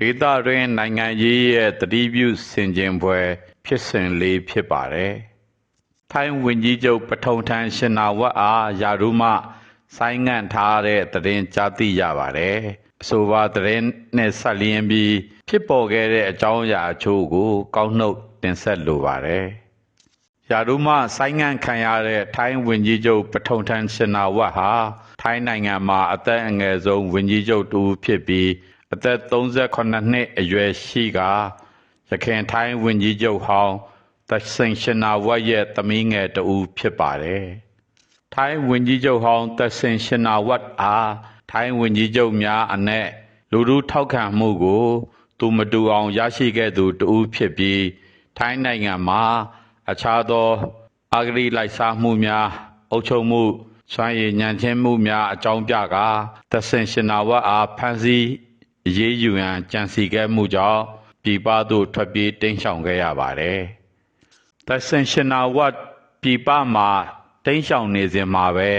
ဒေသတွင်းနိုင်ငံရေးရဲ့တတိပြုဆင်ခြင်ပွဲ ဖြစ်စဉ်လေးဖြစ်ပါတယ်။ထိုင်းဝန်ကြီးချုပ်ပထုံထန်ရှင်နာဝတ်အားယာရုမဆိုင်းငံ့ထားတဲ့သတင်းကြားသိရပါတယ်။အဆိုပါသတင်းနဲ့ဆက်လျင်းပြီးဖြစ်ပေါ်ခဲ့တဲ့အကြောင်းအရာအချို့ကို ကောက်နှုတ်တင်ဆက်လိုပါတယ်။ယာရုမဆိုင်းငံ့ခံရတဲ့ထိုင်းဝန်ကြီးချုပ်ပထုံထန်ရှင်နာဝတ်ဟာထိုင်းနိုင်ငံမှာအသက်အငယ်ဆုံးဝန်ကြီးချုပ်တူဖြစ်ပြီး အသက်38နှစ်အရွယ်ရှိကရခိုင်ထိုင်းဝန်ကြီးချုပ်ဟောင်းသစိန်ရှင်နာဝတ်ရဲ့သမီးငယ်တူဖြစ်ပါတယ်။ထိုင်းဝန်ကြီးချုပ်ဟောင်းသစိန်ရှင်နာဝတ်အားထိုင်းဝန်ကြီးချုပ်များအနက်လူလူထောက်ခံမှုကိုသူမတူအောင်ရရှိခဲ့သူတူဖြစ်ပြီးထိုင်းနိုင်ငံမှာအခြားသောအာဂရိလိုက်စားမှုများအုပ်ချုပ်မှုစွမ်းရည်ညံ့ချင်းမှုများအကြောင်းပြကာသဆင်ရှင်နာဝတ်အားဖမ်း ဆီးရေးယူရန်ကြံစီခဲ့မှုကြောင့်ပြည်ပသို့ထွက်ပြေးတိမ်းရှောင်ခဲ့ရပါတယ်။သဆင်ရှင်နာဝတ်ပြည်ပမှာတိမ်းရှောင်နေစဉ်မှာပဲ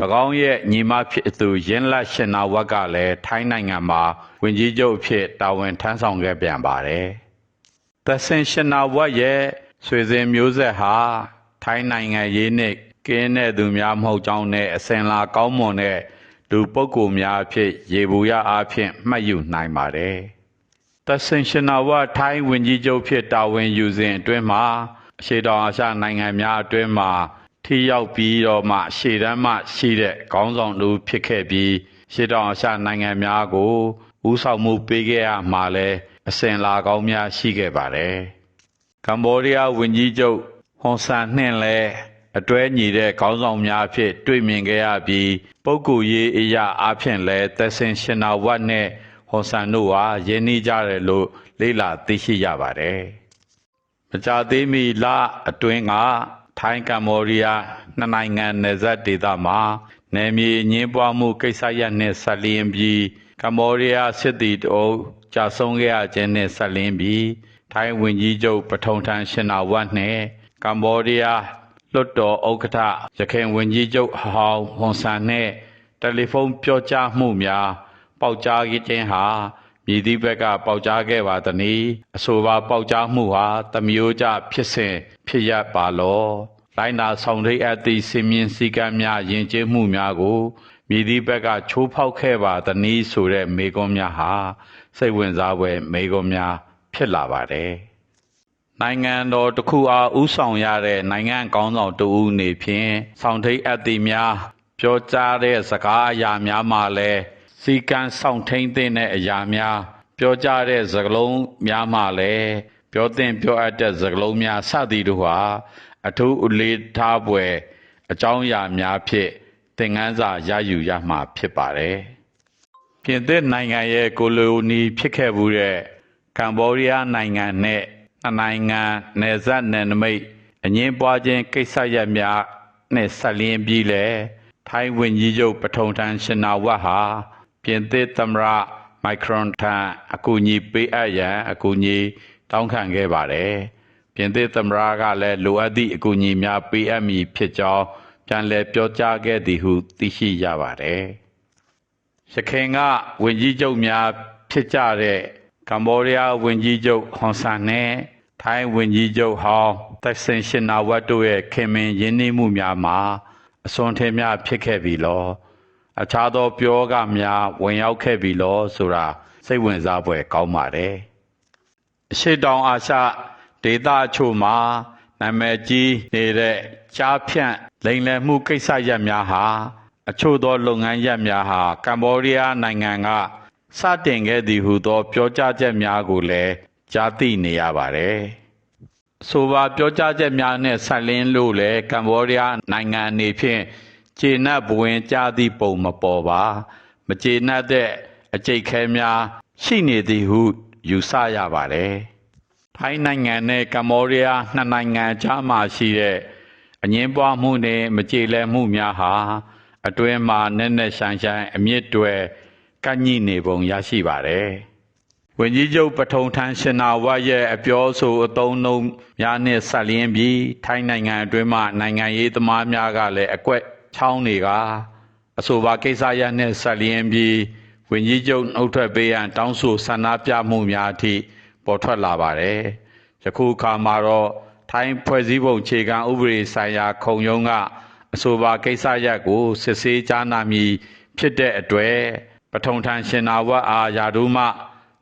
၎င်းရဲ့ညီမဖြစ်သူရင်းလက်ရှင်နာဝတ်ကလည်းထိုင်းနိုင်ငံမှာဝင်ကြီးချုပ်အဖြစ်တာဝန်ထမ်းဆောင်ခဲ့ပြန်ပါတယ်။သဆင်ရှင်နာဝတ်ရဲ့ဆွေစဉ်မျိုးဆက်ဟာထိုင်းနိုင်ငံရေးနဲ့ကင်းတဲ့သူများမဟုတ်ကြောင်းနဲ့အစင်လာကောင်းမွန်တဲ့ လူပုဂ္ဂိုလ်များအဖြစ်ရေဘူးရအားဖြင့်မှတ်ယူနိုင်ပါတယ်။တဆင်ရှင်နာဝထိုင်းဝင်ကြီးချုပ်ဖြစ်တာဝန်ယူစဉ်အတွင်းမှာအရှေ့တောင်အာရှနိုင်ငံများအတွင်းမှာထိရောက်ပြီးတော့မှရှေ့တန်းမှရှိတဲ့ခေါင်းဆောင်လူဖြစ်ခဲ့ပြီးရှေ့တောင်အာရှနိုင်ငံများကိုဦးဆောင်မှုပေးခဲ့ရမှာလဲအစဉ်လာကောင်းများရှိခဲ့ပါတယ်။ကမ္ဘောဒီးယားဝန်ကြီးချုပ်ဟွန်ဆန်နှင့်လည်း အတွဲညီတဲ့ခေါင်းဆောင်များဖြစ် တွေ့မြင်ခဲ့ရပြီးပုဂ္ဂိုလ်ရေးအရာအဖြစ်လဲသက်စင်ရှင်နာဝတ်နဲ့ဟွန်ဆန်တို့ဟာယင်းနှီးကြတယ်လို့လေ့လာသိရှိရပါတယ်။မကြသေးမီလအတွင်းကထိုင်းကမ္ဘောဒီးယားနှစ်နိုင်ငံနယ်စပ်ဒေသမှာနယ်မြေညင်းပွားမှုကိစ္စရပ်နဲ့ဆက်လျင်းပြီးကမ္ဘောဒီးယားစစ်တီတို့ကြာဆုံးခဲ့ရခြင်းနဲ့ဆက်လျင်းပြီးထိုင်းဝန်ကြီးချုပ်ပထုံထန်ရှင်နာဝတ်နဲ့ကမ္ဘောဒီးယား လွတ်တော်ဥက္ကဋ္ဌရခိုင်ဝန်ကြီးချုပ်ဟောင်းဟွန်ဆန်နှင့်တယ်လီဖုန်းပြောကြားမှုများပေါက်ကြားခြင်းဟာမြည်သည့်ဘက်ကပေါက်ကြားခဲ့ပါသည်။အဆိုပါပေါက်ကြားမှုဟာတမျိုးကြဖြစ်စဉ်ဖြစ်ရပါလော။လိုင်းနာဆောင်ရိတ်အပ်သည့်စင်မြင့်စည်းကမ်းများယဉ်ကျေးမှုများကိုမြည်သည့်ဘက်ကချိုးဖောက်ခဲ့ပါသည်ဆိုတဲ့မေကွန်များဟာစိတ်ဝင်စားဖွယ်မေကွန်များဖြစ်လာပါတယ်။ နိုင်ငံတော်တစ်ခုအားဥဆောင်ရတဲ့နိုင်ငံကောင်းဆောင်တဦးနေဖြင့်ဆောင်ထိတ်အပ်သည်များပြောကြားတဲ့စကားအရာများမှလည်းစီကံဆောင်ထိန်တဲ့အရာများပြောကြားတဲ့စကားလုံးများမှလည်းပြောသင့်ပြောအပ်တဲ့စကားလုံးများစသည်တို့ဟာအထူးအလေးထားပွဲအကြောင်းအရာများဖြင့်သင်ခန်းစာရယူရမှာဖြစ်ပါတယ်။ပြင်သစ်နိုင်ငံရဲ့ကိုလိုနီဖြစ်ခဲ့မှုတဲ့ကမ္ဘောဒီးယားနိုင်ငံနဲ့ နှစ်နိုင်ငံနယ်စပ်နယ်နိမိတ်အငင်းပွားခြင်းကိစ္စရပ်များနဲ့ဆက်လျင်းပြီးလဲထိုင်းဝန်ကြီးချုပ်ပထုံထန်ရှင်နာဝတ်ဟာပြင်သစ်သမ္မတမိုက်ခရွန်ထံအကူအညီပေးအပ်ရန်အကူအညီတောင်းခံခဲ့ပါတယ်။ပြင်သစ်သမ္မတကလည်းလိုအပ်သည့်အကူအညီများပေးအပ်မည်ဖြစ်ကြောင်းပြန်လည်ပြောကြားခဲ့သည်ဟုသိရှိရပါတယ်။ရခိုင်ကဝန်ကြီးချုပ်များဖြစ်ကြတဲ့ကမ္ဘောဒီးယားဝန်ကြီးချုပ်ဟွန်ဆန်နဲ့ ထိုင်းဝန်ကြီးချုပ်ဟောင်းသက်စင်ရှင်နာဝတ်တို့ရဲ့ခင်မင်ရင်းနှီးမှုများမှာအစွန်ထင်းများဖြစ်ခဲ့ပြီလောအခြားသောပြောကများဝင်ရောက်ခဲ့ပြီလောဆိုတာစိတ်ဝင်စားဖွယ်ကောင်းပါတယ်အရှိတောင်အာရှဒေသအချို့မှာနာမည်ကြီးနေတဲ့ကြားဖြန့်လိမ်လည်မှုကိစ္စရပ်များဟာအချို့သောလုပ်ငန်းရပ်များဟာကမ္ဘောဒီးယားနိုင်ငံကစတင်ခဲ့သည်ဟုသော ပြောကြားချက်များကိုလည်း ကြားသိနေရပါတယ်။ဆိုပါပြောကြားချက်များနဲ့ဆက်လင်းလို့လည်းကမ္ဘောဒီးယားနိုင်ငံအနေဖြင့်ခြေနှက်ဘဝင်ကြားသည့်ပုံမပေါ်ပါ မခြေနှက်တဲ့အကျိတ်ခဲများရှိနေသည်ဟု ယူဆရပါတယ်။ထိုင်းနိုင်ငံနဲ့ကမ္ဘောဒီးယားနှစ်နိုင်ငံကြားမှာရှိတဲ့အငင်းပွားမှုနဲ့မကြေလည်မှုများဟာအတွင်းမှာနက်နက်ရှိုင်းရှိုင်းအမြင့်တွယ်ကန့်ညိနေပုံရရှိပါတယ်။ ဝန်ကြီးချုပ်ပထုံထန်းရှင်နာဝရဲ့အပြောဆိုအသုံးနှုန်းများနဲ့ဆက်လျင်းပြီးထိုင်းနိုင်ငံအတွင်းမှနိုင်ငံရေးသမားများကလည်းအကွက်ချောင်းတွေကအဆိုပါကိစ္စရပ်နဲ့ဆက်လျင်းပြီးဝင်ကြီးချုပ်နှုတ်ထွက်ပေးရန်တောင်းဆိုဆန္ဒပြမှုများအထိပေါ်ထွက်လာပါတယ်။ယခုအခါမှာတော့ထိုင်းဖွဲ့စည်းပုံခြေခံဥပဒေဆိုင်ရာခုံရုံးကအဆိုပါကိစ္စရပ်ကိုစစ်ဆေးကြားနာမည်ဖြစ်တဲ့အတွက်ပထုံထန်ရှင်နာဝတ်အားယာဒုမ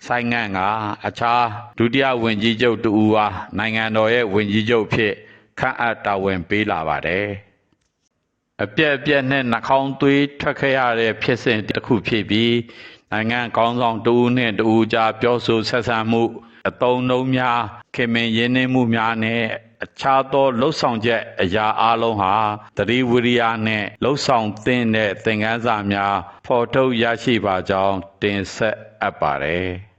ဆိုင်ငံ့ကအခြားဒုတိယဝင်ကြီးချုပ်တူအားနိုင်ငံတော်ရဲ့ဝင်ကြီးချုပ်ဖြစ်ခန့်အပ်တာဝန်ပေးလာပါတယ်။အပြက်အပြက်နဲ့နှာခေါင်းသွေးထွက်ခဲ့ရတဲ့ဖြစ်စဉ်တစ်ခုဖြစ်ပြီးနိုင်ငံကောင်းဆောင်တဦးနဲ့တဦးကြားပြောဆိုဆက်ဆံမှုအတုံးနှုံးများခင်မင်ရင်းနှီးမှုများနဲ့အခြားသောလှုပ်ဆောင်ချက်အရာအလုံးဟာသတိဝိရိယနဲ့လှုပ်ဆောင်သင့်တဲ့သင်ခန်းစာများဖော်ထုတ်ရရှိပါကြောင်းတင်ဆက်အပ်ပါတယ်။